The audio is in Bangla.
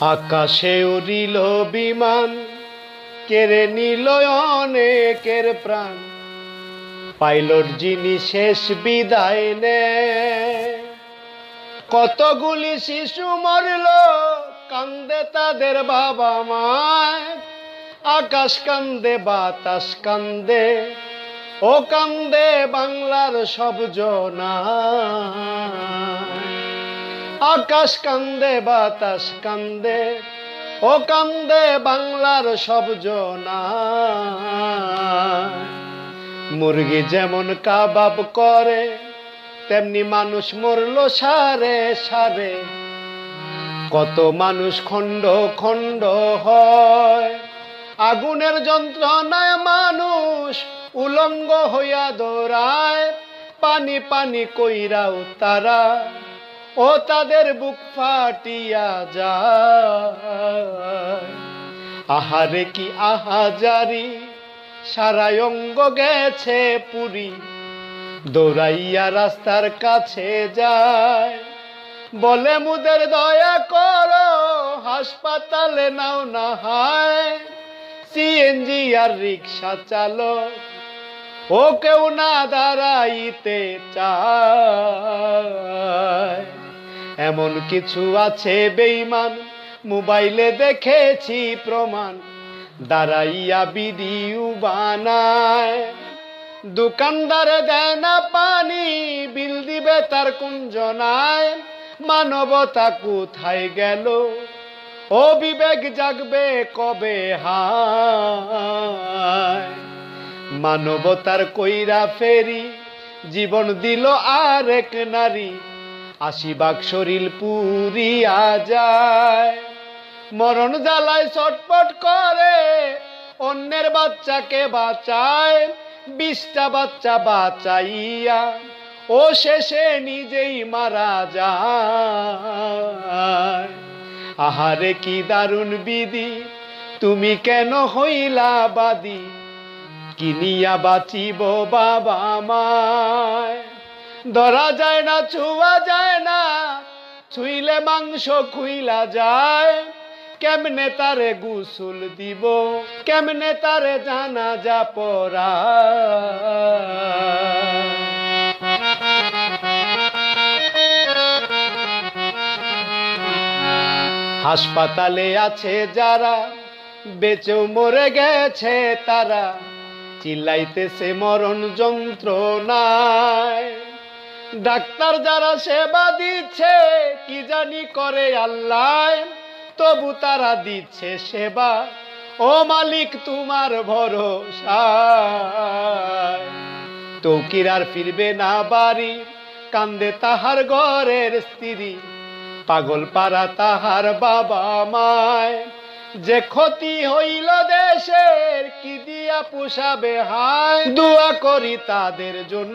আকাশে উড়িল বিমান, কেড়ে নিল অনেকের প্রাণ। পাইলট যিনি শেষ বিদায় নে কতগুলি শিশু মরল, কান্দে তাদের বাবা মায়। আকাশ কান্দে, বাতাস কান্দে, ও কান্দে বাংলার সব জনা। আকাশ কান্দে, বাতাস কান্দে, ও কান্দে বাংলার সব জনা। মুরগি যেমন কাবাব করে, তেমনি মানুষ মরল সারে সারে। কত মানুষ খণ্ড খণ্ড হয়, আগুনের যন্ত্রণায় মানুষ উলঙ্গ হইয়া দৌড়ায়, পানি পানি কইরাও তারা। ও তাদের বুক ফাটিয়া যায়। আহারে কি আহাজারি, সারাই অঙ্গ গেছে পুরী, দৌড়াইয়া রাস্তার কাছে যায়। বলে মুদের দয়া করো, হাসপাতালে নাও না হায় সিএনজি আর রিক্সা চালো ও কেউ না দাঁড়াইতে চায়। এমন কিছু আছে বেইমান মোবাইলে দেখেছি প্রমাণ। দাঁড়াইয়া ভিডিও বানায়। দোকানদারে দেয় না পানি, বিল দিবে তার কুঞ্জনায়। মানবতা কোথায় গেল? ও বিবেক জাগবে কবে হায়? মানবতার কইরা ফেরি, জীবন দিল আর এক নারী। আশিবাগ শরীর পুরিয়া যায়। মরণ জ্বালায় ছটপট করে, অন্যের বাচ্চাকে বাঁচায়, বিশটা বাচ্চা বাঁচাইয়া, ও শেষে নিজেই মারা যায়। আহারে কি দারুণ বিধি, তুমি কেন হইলা বাদি? কিনিয়া বাঁচিব বাবা মায়? ধরা যায় না না ছুইলে মাংস খুইলা যায়, কেমনে তারে গুসুল দিব, কেমনে তারে জানা যা পরা হাসপাতালে আছে যারা, বেঁচেও মরে গেছে তারা, চিল্লাইতেছে মরণ যন্ত্রণায়। ডাক্তার যারা সেবা দিচ্ছে, কি জানি করে আল্লাহ? তবু তারা দিচ্ছে সেবা। ও মালিক, তোমার ভরসা। তৌকির আর ফিরবে না বাড়ি, কান্দে তাহার ঘরের স্ত্রী। পাগল পাড়া তাহার বাবা মায়। যে ক্ষতি হইল দেশের, কি দিয়া পোষাবে হায়? দোয়া করি তাদের জন্য।